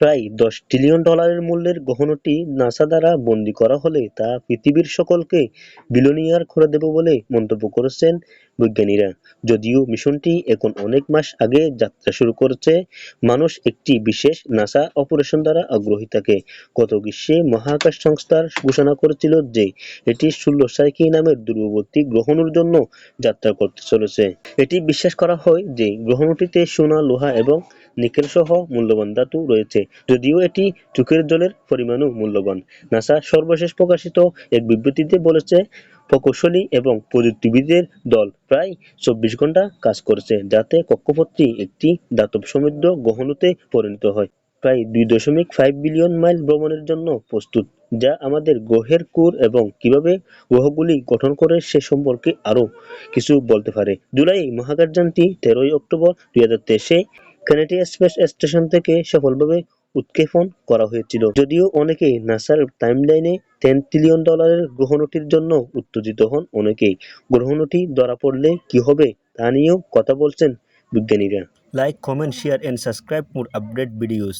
প্রায় দশ ট্রিলিয়ন ডলারের মূল্যের গহনাটি নাসা দ্বারা বন্দী করা হলে তা পৃথিবীর সকলকে বিলিয়নিয়ার করে দেবে বলে মন্তব্য করেছেন বিজ্ঞানীরা, যদিও মিশনটি এখন অনেক মাস আগে যাত্রা শুরু করেছে, মানুষ একটি বিশেষ নাসা অপারেশন দ্বারা আগ্রহী থাকে। গত গ্রীষ্মে মহাকাশ সংস্থার ঘোষণা করেছিল যে, এটি ষোলো সাইকি নামের দূরবর্তী গ্রহণের জন্য যাত্রা করতে চলেছে। এটি বিশ্বাস করা হয় যে, গ্রহণটিতে সোনা, লোহা এবং নিকেল সহ মূল্যবান ধাতু রয়েছে, যদিও এটি চোখের জলের পরিমাণও মূল্যবান। নাসা সর্বশেষ প্রকাশিত এক বিবৃতিতে বলেছে প্রকৌশলী এবং প্রযুক্তিবিদদের দল প্রায় চব্বিশ ঘণ্টা কাজ করেছে, যাতে কক্ষপথটি একটি ধাতব সমৃদ্ধ গহনতে পরিণত হয়। প্রায় দুই দশমিক ফাইভ বিলিয়ন মাইল ভ্রমণের জন্য প্রস্তুত, যা আমাদের গ্রহের কোর এবং কীভাবে গ্রহগুলি গঠন করে সে সম্পর্কে আরও কিছু বলতে পারে। জুলাই মহাকাশযানটি তেরোই অক্টোবর দুই হাজার তেইশে কেনেডি স্পেস স্টেশন থেকে সফলভাবে উৎক্ষেপণ করা হয়েছিল। যদিও অনেকে নাসার টাইমলাইনে টেন ট্রিলিয়ন ডলারের গ্রহণটির জন্য উত্তেজিত হন অনেকেই। গ্রহণটি ধরা পড়লে কি হবে তা নিয়েও কথা বলছেন বিজ্ঞানীরা। Like comment share and subscribe more update videos